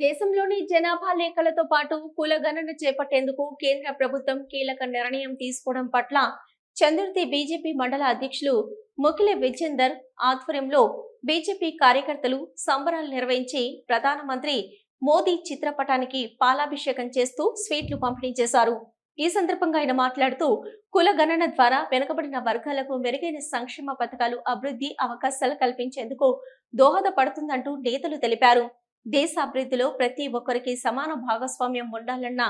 దేశంలోని జనాభా లెక్కలతో పాటు కులగణన చేపట్టేందుకు కేంద్ర ప్రభుత్వం కీలక నిర్ణయం తీసుకోవడం పట్ల చంద్రుతి బీజేపీ మండల అధ్యక్షులు ముఖిల విజేందర్ ఆధ్వర్యంలో బీజేపీ కార్యకర్తలు సంబరాలు నిర్వహించి ప్రధానమంత్రి మోదీ చిత్రపటానికి పాలాభిషేకం చేస్తూ స్వీట్లు పంపిణీ చేశారు. ఈ సందర్భంగా ఆయన మాట్లాడుతూ కుల గణన ద్వారా వెనుకబడిన వర్గాలకు మెరుగైన సంక్షేమ పథకాలు అభివృద్ధి అవకాశాలు కల్పించేందుకు దోహదపడుతుందంటూ నేతలు తెలిపారు. దేశ అభివృద్ధిలో ప్రతి ఒక్కరికి సమాన భాగస్వామ్యం ఉండాలన్న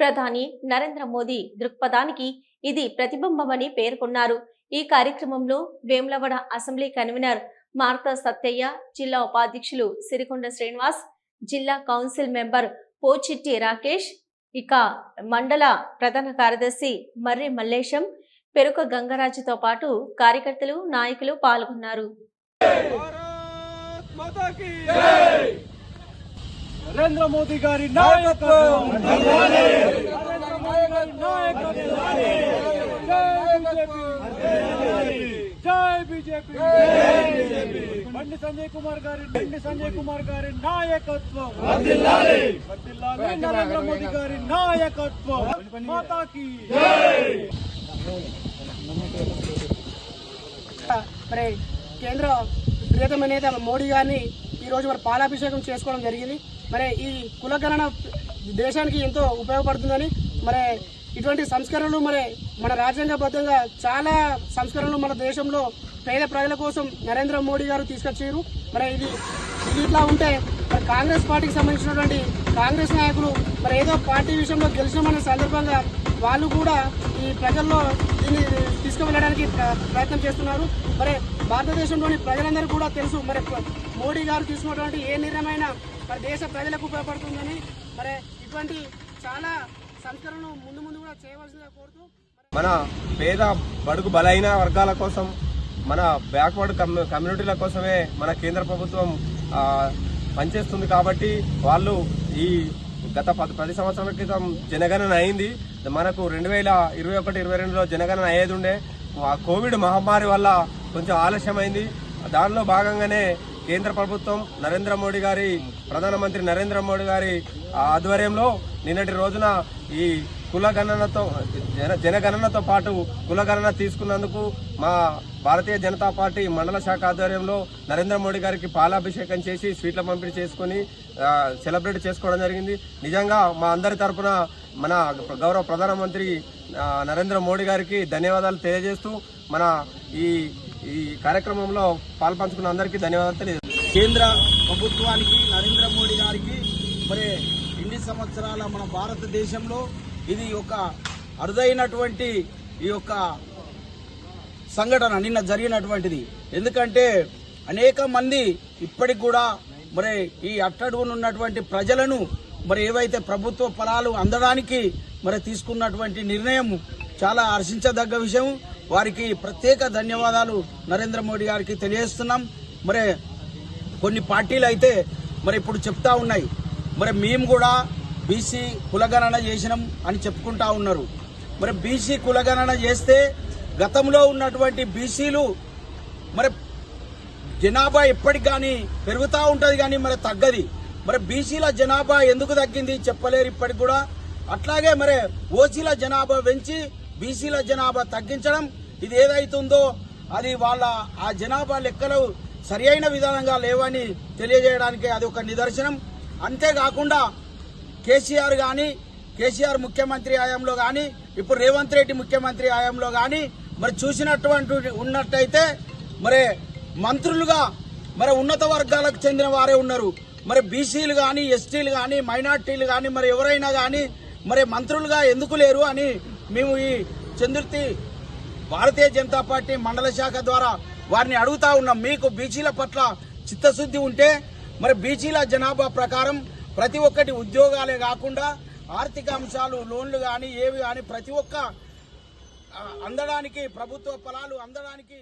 ప్రధాని నరేంద్ర మోదీ దృక్పథానికి ఇది ప్రతిబింబమని పేర్కొన్నారు. ఈ కార్యక్రమంలో వేములవడ అసెంబ్లీ కన్వీనర్ మార్తా సత్తయ్య జిల్లా ఉపాధ్యక్షులు సిరికొండ శ్రీనివాస్ జిల్లా కౌన్సిల్ మెంబర్ పోచిట్టి రాకేష్ ఇక మండల ప్రధాన కార్యదర్శి మర్రి మల్లేశం పెరుక గంగరాజుతో పాటు కార్యకర్తలు నాయకులు పాల్గొన్నారు. నరేంద్ర మోదీ గారి నాయకత్వం. నరేంద్ర మోదీ గారి నాయకత్వం జై బీజేపీ. బండి సంజయ్ కుమార్ గారి బండి సంజయ్ కుమార్ గారి నాయకత్వం. నరేంద్ర మోదీ గారి నాయకత్వం. మాతాకి. మరి కేంద్ర ప్రియతమ నేత మోడీ గారిని ఈరోజు మరి పాలాభిషేకం చేసుకోవడం జరిగింది. మరి ఈ కులగణన దేశానికి ఎంతో ఉపయోగపడుతుందని మరి ఇటువంటి సంస్కరణలు మరి మన రాజ్యాంగబద్ధంగా చాలా సంస్కరణలు మన దేశంలో పేద ప్రజల కోసం నరేంద్ర మోడీ గారు తీసుకొచ్చారు. మరి ఇది ఇది ఇట్లా ఉంటే మరి కాంగ్రెస్ పార్టీకి సంబంధించినటువంటి కాంగ్రెస్ నాయకులు మరి ఏదో పార్టీ విషయంలో గెలిచినామనే సందర్భంగా వాళ్ళు కూడా ఈ ప్రజల్లో దీన్ని తీసుకువెళ్ళడానికి ప్రయత్నం చేస్తున్నారు. మరి భారతదేశంలోని ప్రజలందరూ కూడా తెలుసు. మరి మోడీ గారు తీసుకున్నటువంటి ఏ నిర్ణయమైన మరి దేశ ప్రజలకు ఉపయోగపడుతుందని. మరి ఇటువంటి చాలా సంస్కరణలు ముందు ముందు కూడా చేయవలసిందిగా కోరుతూ మన పేద బడుగు బలైన వర్గాల కోసం మన బ్యాక్వర్డ్ కమ్యూ కమ్యూనిటీల కోసమే మన కేంద్ర ప్రభుత్వం పనిచేస్తుంది కాబట్టి వాళ్ళు ఈ గత పది పది సంవత్సరాల క్రితం జనగణన అయింది. మనకు రెండు వేల ఇరవై ఒకటి ఇరవై రెండులో జనగణన అయ్యేది ఉండే. కోవిడ్ మహమ్మారి వల్ల కొంచెం ఆలస్యమైంది. దానిలో భాగంగానే కేంద్ర ప్రభుత్వం నరేంద్ర మోడీ గారి ప్రధానమంత్రి నరేంద్ర మోడీ గారి ఆధ్వర్యంలో నిన్నటి రోజున ఈ కులగణనతో జన జనగణనతో పాటు కులగణన తీసుకున్నందుకు మా భారతీయ జనతా పార్టీ మండల శాఖ ఆధ్వర్యంలో నరేంద్ర మోడీ గారికి పాలాభిషేకం చేసి స్వీట్ల పంపిణీ చేసుకుని సెలబ్రేట్ చేసుకోవడం జరిగింది. నిజంగా మా అందరి తరఫున మన గౌరవ ప్రధానమంత్రి నరేంద్ర మోడీ గారికి ధన్యవాదాలు తెలియజేస్తూ మన ఈ ఈ కార్యక్రమంలో పాల్పంచుకున్న అందరికీ ధన్యవాదాలు తెలియదు కేంద్ర ప్రభుత్వానికి నరేంద్ర మోడీ గారికి మరి ఇన్ని సంవత్సరాల మన భారతదేశంలో ఇది ఒక అరుదైనటువంటి ఈ యొక్క సంఘటన నిన్న జరిగినటువంటిది. ఎందుకంటే అనేక మంది ఇప్పటికి కూడా మరి ఈ అట్టడుగున ఉన్నటువంటి ప్రజలను మరి ఏవైతే ప్రభుత్వ ఫలాలు అందడానికి మరి తీసుకున్నటువంటి నిర్ణయం చాలా హర్షించదగ్గ విషయం. వారికి ప్రత్యేక ధన్యవాదాలు నరేంద్ర మోడీ గారికి తెలియజేస్తున్నాం. మరి కొన్ని పార్టీలు అయితే మరి ఇప్పుడు చెప్తా ఉన్నాయి. మరి మేము కూడా బీసీ కులగణన చేసినాం అని చెప్పుకుంటా ఉన్నారు. మరి బీసీ కులగణన చేస్తే గతంలో ఉన్నటువంటి బీసీలు మరి జనాభా ఎప్పటికి కానీ పెరుగుతూ ఉంటుంది కానీ మరి తగ్గది. మరి బీసీల జనాభా ఎందుకు తగ్గింది చెప్పలేరు ఇప్పటికి కూడా. అట్లాగే మరి ఓసీల జనాభా పెంచి బీసీల జనాభా తగ్గించడం ఇది ఏదైతుందో అది వాళ్ళ ఆ జనాభా లెక్కలు సరి అయిన విధానంగా లేవని తెలియజేయడానికి అది ఒక నిదర్శనం. అంతేకాకుండా కేసీఆర్ కానీ కేసీఆర్ ముఖ్యమంత్రి హయాంలో కానీ ఇప్పుడు రేవంత్ రెడ్డి ముఖ్యమంత్రి హయాంలో కానీ మరి చూసినటువంటి ఉన్నట్టయితే మరి మంత్రులుగా మరి ఉన్నత వర్గాలకు చెందిన వారే ఉన్నారు. మరి బీసీలు కానీ ఎస్టీలు కానీ మైనార్టీలు కానీ మరి ఎవరైనా కానీ మరి మంత్రులుగా ఎందుకు లేరు అని మేము ఈ చంద్రుతి భారతీయ జనతా పార్టీ మండల శాఖ ద్వారా వారిని అడుగుతా ఉన్నాం. మీకు బీసీల పట్ల చిత్తశుద్ధి ఉంటే మరి బీసీల జనాభా ప్రకారం ప్రతి ఒక్కటి ఉద్యోగాలే కాకుండా ఆర్థిక అంశాలు లోన్లు కానీ ఏవి కానీ ప్రతి ఒక్క అందడానికి ప్రభుత్వ ఫలాలు అందడానికి